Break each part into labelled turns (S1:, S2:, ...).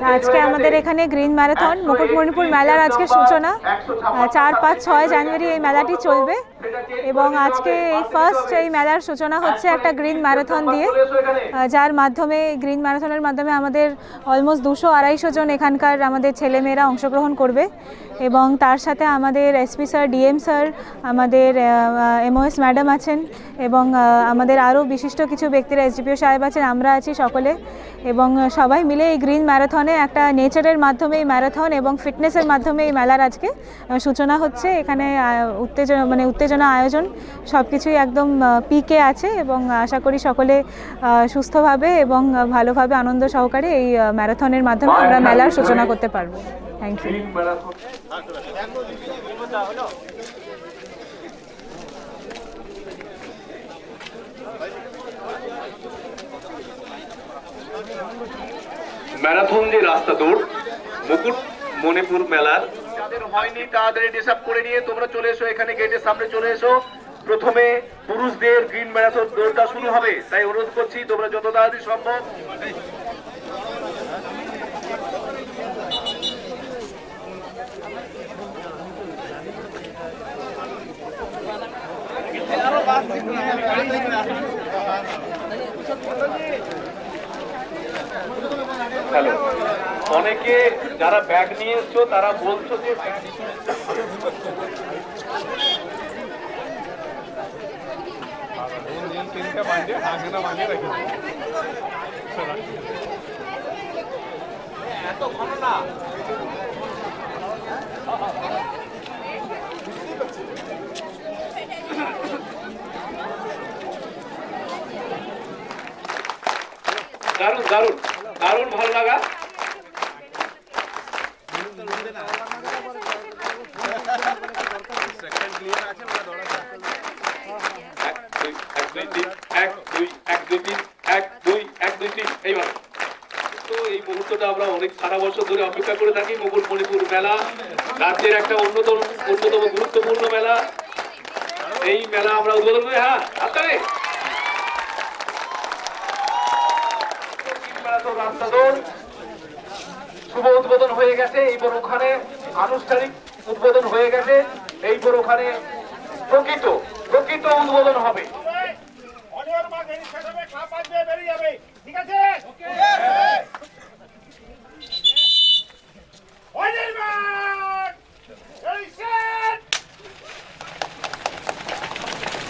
S1: আচ্ছা, আজকে আমাদের এখানে গ্রিন ম্যারাথন মুকুটমণিপুর মেলার আজকে সূচনা। চার পাঁচ ছয় জানুয়ারি এই মেলাটি চলবে। এবং আজকে এই ফার্স্ট এই মেলার সূচনা হচ্ছে একটা গ্রিন ম্যারাথন দিয়ে যার মাধ্যমে গ্রিন ম্যারাথনের মাধ্যমে আমাদের অলমোস্ট দুশো আড়াইশো জন এখানকার আমাদের ছেলেমেয়েরা অংশগ্রহণ করবে। এবং তার সাথে আমাদের এসপি স্যার ডিএম স্যার আমাদের এমওএস ম্যাডাম আছেন এবং আমাদের আরও বিশিষ্ট কিছু ব্যক্তিরা এসডিপিও সাহেব আছেন, আমরা আছি সকলে। এবং সবাই মিলে এই গ্রিন ম্যারাথনে একটা নেচারের মাধ্যমে এই ম্যারাথন এবং ফিটনেসের মাধ্যমে এই মেলার আজকে সূচনা হচ্ছে। এখানে উত্তেজনা মানে উত্তেজনা আয়োজন সব কিছুই একদম পিকে আছে এবং আশা করি সকলে সুস্থভাবে এবং ভালোভাবে আনন্দ সহকারে এই ম্যারাথনের মাধ্যমে আমরা মেলার সূচনা করতে পারব। থ্যাংক ইউ
S2: ম্যারাথন যে রাস্তা দৌড়, মুকুট, মণিপুর মেলার যাদের হয়নি তাদের ডিসাপ করে নিয়ে তোমরা চলে এসো এখানে গেটের সামনে চলে এসো। প্রথমে পুরুষদের গ্রিন ম্যারাথন দৌড়টা শুরু হবে, তাই অনুরোধ করছি তোমরা যত তাড়াতাড়ি সম্ভব হ্যালো। অনেকে যারা ব্যাগ নিয়ে এসছো তারা বলছো যে ব্যাগ দারুণ দারুণ দারুণ ভালো লাগা এক, দুই, এক, দুই, উদ্বোধন হয়ে গেছে এইবার ওখানে আনুষ্ঠানিক উদ্বোধন হয়ে গেছে এইবার ওখানে প্রকৃত প্রকৃত উদ্বোধন হবে।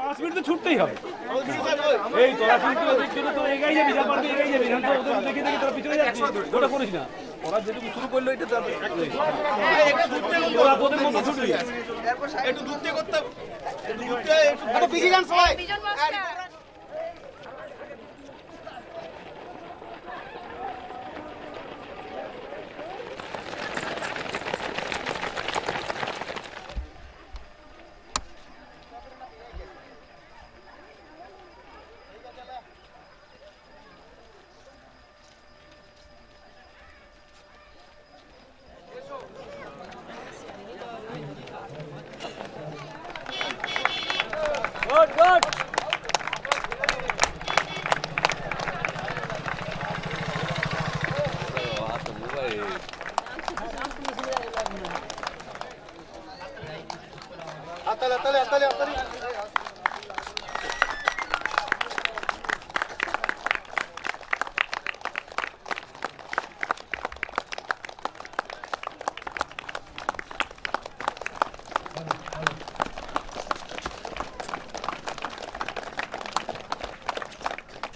S3: পাঁচ
S4: মিনিট তো ছুটতেই হবে। এই তোরা কিন্তু ওদের জন্য তো এগাই যাবি যা পারবি এগাই যাবি এখন তো ওদের দেখে দেখে তোরা পিছনে যাচ্ছিস ওটা করিস না। ওরা যেটুকু শুরু করল এটা তো ওরা তোদের মতো ছুটবি।
S5: মঞ্চে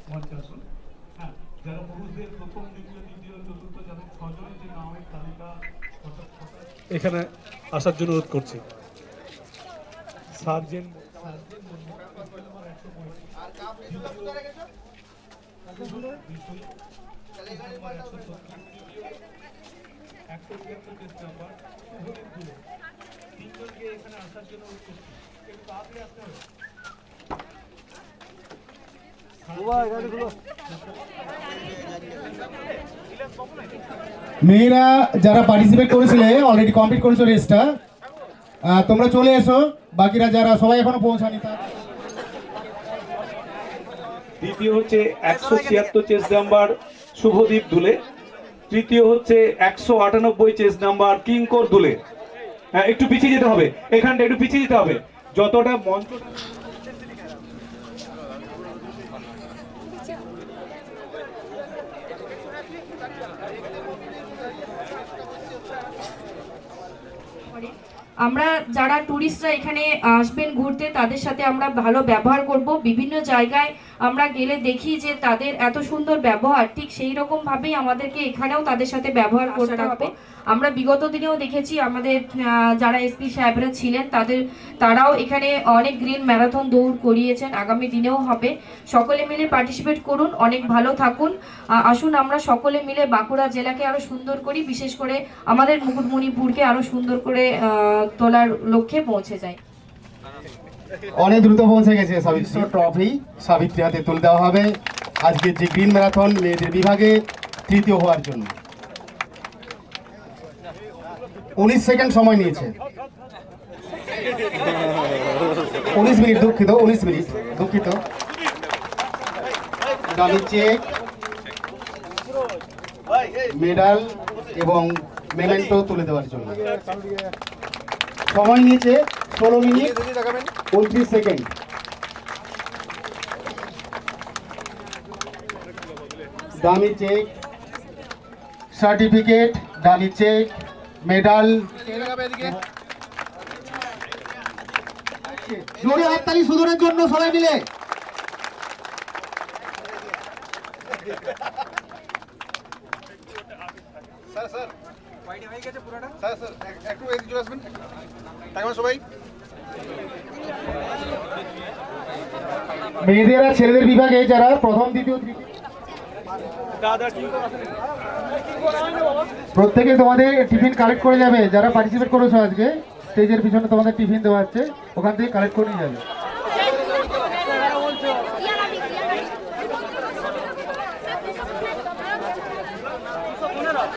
S5: আসুন হ্যাঁ যারা পুরুষদের প্রথম দ্বিতীয় তৃতীয় চতুর্থ যাদের ছজনের যে নামের তালিকা এখানে আসার জন্য অনুরোধ করছি। সার্জেন্ট তিনজনকে এখানে আসার জন্য অনুরোধ করছি। একটু তাড়াতাড়ি আসতে হবে।
S6: মেয়েরা যারা পার্টিসিপেট করেছিলে অলরেডি কমপ্লিট করেছ রেসটা তোমরা চলে এসো, বাকিরা যারা সবাই এখনও পৌঁছানি তার।
S5: দ্বিতীয় হচ্ছে একশো ছিয়াত্তর চেস নাম্বার শুভদীপ দুলে। তৃতীয় হচ্ছে একশো আটানব্বই চেস নাম্বার কিঙ্কর দুলে। হ্যাঁ একটু পিছিয়ে যেতে হবে। এখানটা একটু পিছিয়ে যেতে হবে। যতটা মঞ্চ
S7: আমরা যারা ট্যুরিস্টরা এখানে আসবেন ঘুরতে তাদের সাথে আমরা ভালো ব্যবহার করব। বিভিন্ন জায়গায় আমরা গেলে দেখি যে তাদের এত সুন্দর ব্যবহার ঠিক সেই রকম ভাবেই আমাদেরকে এখানেও তাদের সাথে ব্যবহার করতে হবে। আমরা বিগত দিনেও দেখেছি আমাদের যারা এসপি সাহেবরা ছিলেন তাদের তারাও এখানে অনেক গ্রিন ম্যারাথন দৌড় করিয়েছেন। আগামী দিনেও হবে। সকলে মিলে পার্টিসিপেট করুন। অনেক ভালো থাকুন। আসুন আমরা সকলে মিলে বাঁকুড়া জেলাকে আরও সুন্দর করি। বিশেষ করে আমাদের মুকুটমণিপুরকে আরও সুন্দর করে তোলার লক্ষ্যে পৌঁছে যায়।
S6: অনেক দ্রুত পৌঁছে গেছে সাবিত্রী। ট্রফি সাবিত্রী হাতে তুলে দেওয়া হবে। আজকে যে গ্রিন ম্যারাথন মেয়েদের বিভাগে তৃতীয় হওয়ার জন্য। উনিশ সেকেন্ড সময় নিয়েছে। উনিশ মিনিট দুঃখিত, উনিশ মিনিট দুঃখিত। চেক, মেডাল এবং মেমেন্টো তুলে দেওয়ার জন্য। সময় নিয়েছে ষোলো মিনিট উনত্রিশ সেকেন্ড। দামি চেক, সার্টিফিকেট দামি চেক মেডাল। জোরে হাততালি সুদনের জন্য সবাই মিলে। মেয়েদের আর ছেলেদের বিভাগে যারা প্রথম দ্বিতীয় তৃতীয় প্রত্যেকে তোমাদের টিফিন কালেক্ট করে যাবে। যারা পার্টিসিপেট করেছ আজকে স্টেজের পিছনে তোমাদের টিফিন দেওয়া হচ্ছে, ওখান থেকে কালেক্ট করে নিয়ে যাবে।